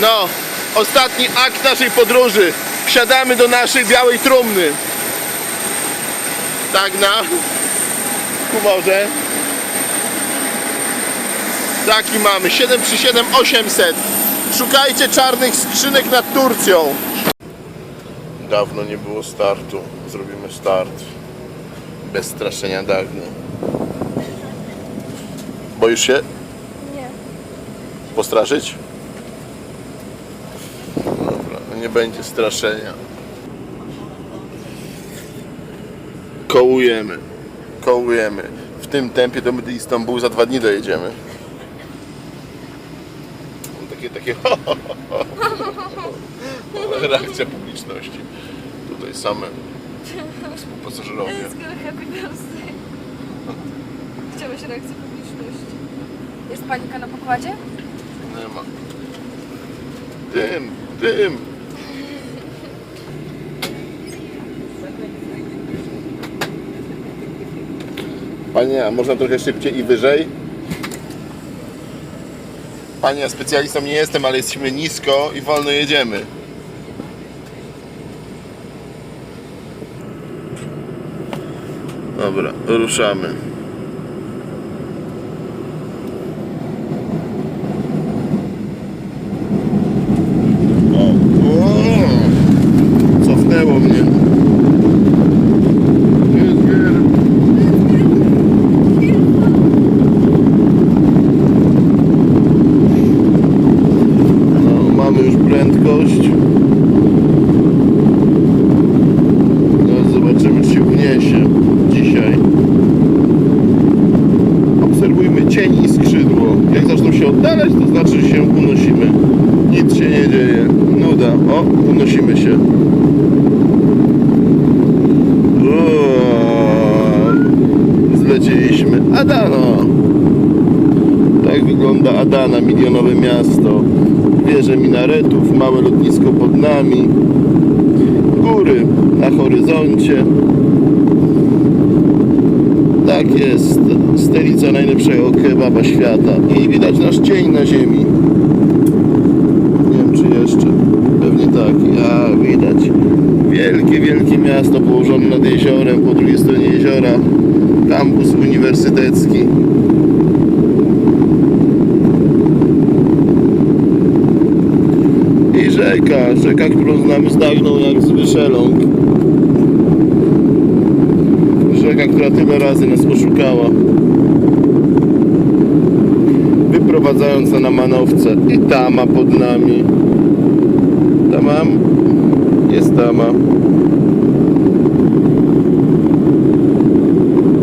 No, ostatni akt naszej podróży. Wsiadamy do naszej białej trumny. Tak na humorze. Taki mamy, 737 800. Szukajcie czarnych skrzynek nad Turcją. Dawno nie było startu. Zrobimy start. Bez straszenia Dagny. Boisz się Nie. postraszyć? Dobra, no nie będzie straszenia. Kołujemy. Kołujemy. W tym tempie do Istanbulu za dwa dni dojedziemy. Takie, takie reakcja publiczności. Tutaj same współpasażerowie. Chciałeś reakcji publiczności. Jest panika na pokładzie? Nie ma. Dym, dym. Panie, a można trochę szybciej i wyżej? Panie, ja specjalistą nie jestem, ale jesteśmy nisko i wolno jedziemy. Dobra, ruszamy. O, o, cofnęło mnie. No, mamy już prędkość. No, zobaczymy, czy się uniesie dzisiaj. Obserwujmy cień i skrzydło. Jak zaczną się oddalać, to znaczy, że się unosimy. Nic się nie dzieje. Nuda. O, unosimy się. Zlecieliśmy. Adano! Tak wygląda Adana, milionowe miasto. Wieże minaretów, małe lotnisko pod nami. Góry na horyzoncie. Tak jest. Stolica najlepszego kebaba świata. I widać nasz cień na ziemi. Nie wiem czy jeszcze. Pewnie tak. Ja widać. Wielkie, wielkie miasto położone nad jeziorem, po drugiej stronie jeziora. Kampus uniwersytecki. I rzeka, rzeka, którą znamy z Dagną jak z Wyszeląg. Rzeka, która tyle razy nas oszukała. Wyprowadzająca na manowce. I tama pod nami. Tamam? Jest tama.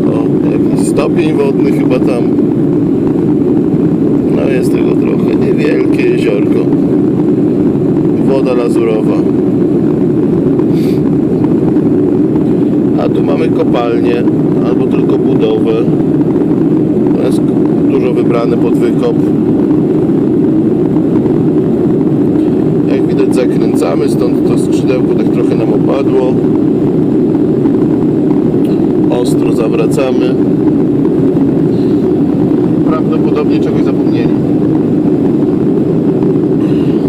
O, jakiś stopień wodny chyba tam. No jest tego trochę. Niewielkie jeziorko. Woda lazurowa. A tu mamy kopalnię, albo tylko budowę. To jest dużo wybrane pod wykop. Zakręcamy, stąd to skrzydełko tak trochę nam opadło. Ostro zawracamy. Prawdopodobnie czegoś zapomnieli.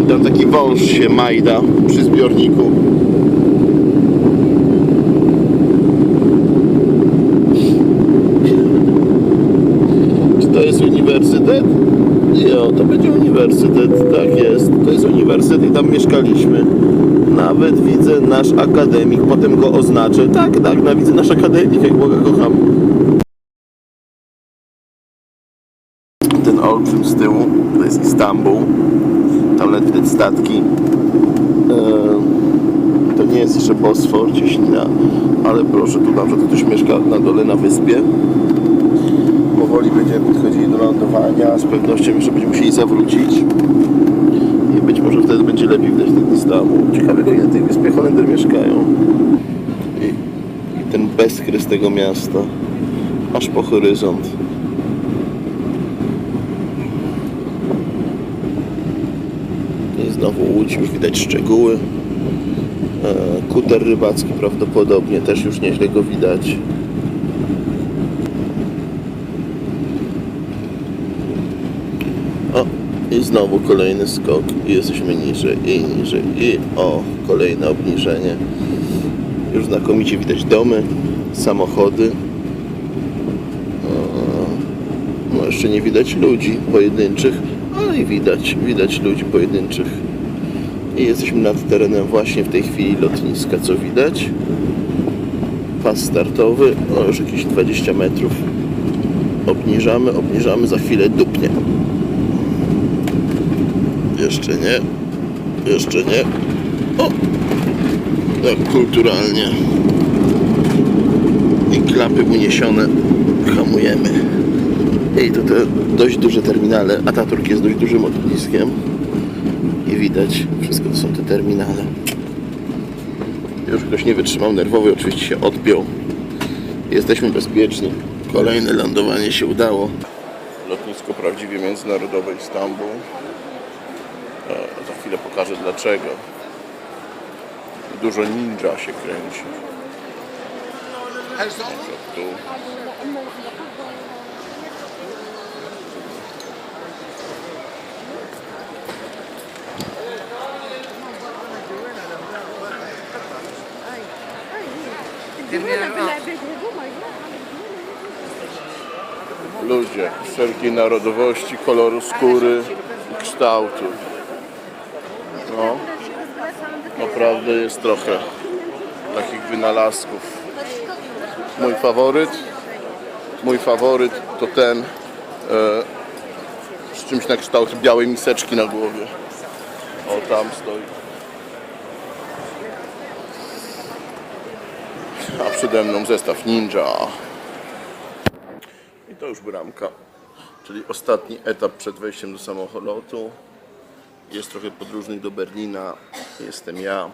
Tam taki wąż się majda przy zbiorniku. Czy to jest uniwersytet? Jo, to będzie uniwersytet, tak jest. To jest uniwersytet i tam mieszkaliśmy. Nawet widzę nasz akademik, potem go oznaczę. Tak, tak, no widzę nasz akademik, jak Boga kocham. Ten olbrzym z tyłu, to jest Istanbul. Tam nawet widać statki. Eee, To nie jest jeszcze Bosfor, cieśnina, ale proszę, tu nam, że ktoś mieszka na dole na wyspie. Będziemy podchodzili do lądowania, z pewnością jeszcze będziemy musieli zawrócić. I być może wtedy będzie lepiej widać ten Istanbul. Ciekawe, ile na tej wyspie Holender mieszkają. I, I ten bezkres tego miasta, aż po horyzont. I znowu łódź, już widać szczegóły. E, Kuter rybacki prawdopodobnie, też już nieźle go widać. O, I znowu kolejny skok. I jesteśmy niżej i niżej. I o, kolejne obniżenie. Już znakomicie widać domy, samochody. No jeszcze nie widać ludzi pojedynczych, ale i widać, widać ludzi pojedynczych. I jesteśmy nad terenem właśnie w tej chwili lotniska, co widać. Pas startowy, o już jakieś 20 metrów. Obniżamy, obniżamy, za chwilę dupnie. Jeszcze nie, jeszcze nie. O! Tak kulturalnie. I klapy uniesione. Hamujemy. I to te dość duże terminale. Ataturk jest dość dużym lotniskiem. I widać, wszystko to są te terminale. Już ktoś nie wytrzymał nerwowy, oczywiście się odpiął. Jesteśmy bezpieczni. Kolejne lądowanie się udało. Lotnisko prawdziwie międzynarodowe Istanbul. Za chwilę pokażę dlaczego. Dużo ninja się kręci. Tu. Ludzie wszelkiej narodowości, koloru skóry i kształtu. No, naprawdę jest trochę takich wynalazków. Mój faworyt, mój faworyt to ten e, z czymś na kształt białej miseczki na głowie. O, tam stoi. A przede mną zestaw ninja. I to już bramka, czyli ostatni etap przed wejściem do samolotu. Jest trochę podróżnych do Berlina. Jestem ja.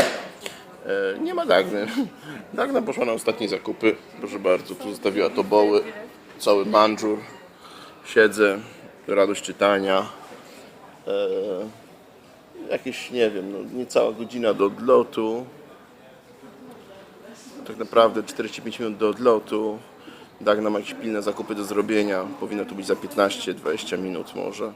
E, nie ma Dagny. Dagna poszła na ostatnie zakupy. Proszę bardzo, tu zostawiła toboły, cały banżur. Siedzę, radość czytania. E, jakieś, nie wiem, no, niecała godzina do odlotu. Tak naprawdę 45 minut do odlotu. Dagna ma jakieś pilne zakupy do zrobienia. Powinno to być za 15-20 minut może.